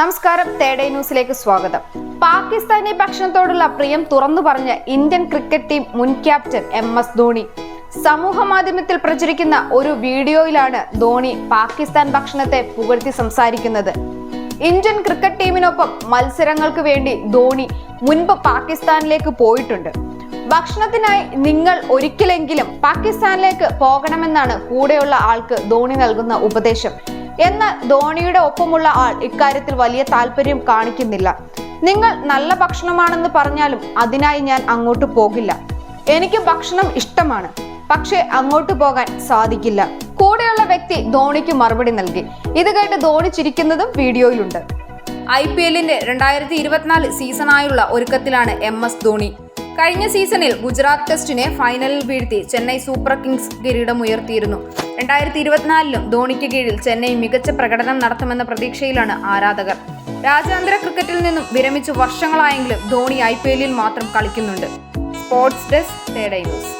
നമസ്കാരം തേടേ ന്യൂസിലേക്ക് സ്വാഗതം. പാകിസ്ഥാനി ഭക്ഷണത്തോടുള്ള പ്രിയം തുറന്നു പറഞ്ഞ ഇന്ത്യൻ ക്രിക്കറ്റ് ടീം മുൻ ക്യാപ്റ്റൻ എം എസ് ധോണി. സമൂഹ മാധ്യമത്തിൽ പ്രചരിക്കുന്ന ഒരു വീഡിയോയിലാണ് ധോണി പാകിസ്ഥാൻ ഭക്ഷണത്തെ പുകഴ്ത്തി സംസാരിക്കുന്നത്. ഇന്ത്യൻ ക്രിക്കറ്റ് ടീമിനൊപ്പം മത്സരങ്ങൾക്ക് വേണ്ടി ധോണി മുൻപ് പാകിസ്ഥാനിലേക്ക് പോയിട്ടുണ്ട്. ഭക്ഷണത്തിനായി നിങ്ങൾ ഒരിക്കലെങ്കിലും പാകിസ്ഥാനിലേക്ക് പോകണമെന്നാണ് കൂടെയുള്ള ആൾക്ക് ധോണി നൽകുന്ന ഉപദേശം. എന്നാൽ ധോണിയുടെ ഒപ്പമുള്ള ആൾ ഇക്കാര്യത്തിൽ വലിയ താല്പര്യം കാണിക്കുന്നില്ല. നിങ്ങൾ നല്ല ഭക്ഷണമാണെന്ന് പറഞ്ഞാലും അതിനായി ഞാൻ അങ്ങോട്ട് പോകില്ല. എനിക്ക് ഭക്ഷണം ഇഷ്ടമാണ്. പക്ഷേ അങ്ങോട്ട് പോകാൻ സാധിക്കില്ല. കൂടെയുള്ള വ്യക്തി ധോണിക്ക് മറുപടി നൽകി. ഇത് കേട്ട് ധോണി ചിരിക്കുന്നതും വീഡിയോയിലുണ്ട്. ഐ പി എല്ലിന്റെ രണ്ടായിരത്തി ഇരുപത്തിനാല് സീസണായുള്ള ഒരുക്കത്തിലാണ് എം എസ് ധോണി. കഴിഞ്ഞ സീസണിൽ ഗുജറാത്ത് ടെസ്റ്റിനെ ഫൈനലിൽ വീഴ്ത്തി ചെന്നൈ സൂപ്പർ കിങ്സ് കിരീടം ഉയർത്തിയിരുന്നു. രണ്ടായിരത്തി ഇരുപത്തിനാലിലും ധോണിക്ക് കീഴിൽ ചെന്നൈ മികച്ച പ്രകടനം നടത്തുമെന്ന പ്രതീക്ഷയിലാണ് ആരാധകർ. രാജ്യാന്തര ക്രിക്കറ്റിൽ നിന്നും വിരമിച്ച് വർഷങ്ങളായെങ്കിലും ധോണി ഐ മാത്രം കളിക്കുന്നുണ്ട്. സ്പോർട്സ് ഡെസ്ക് തേടൈ ന്യൂസ്.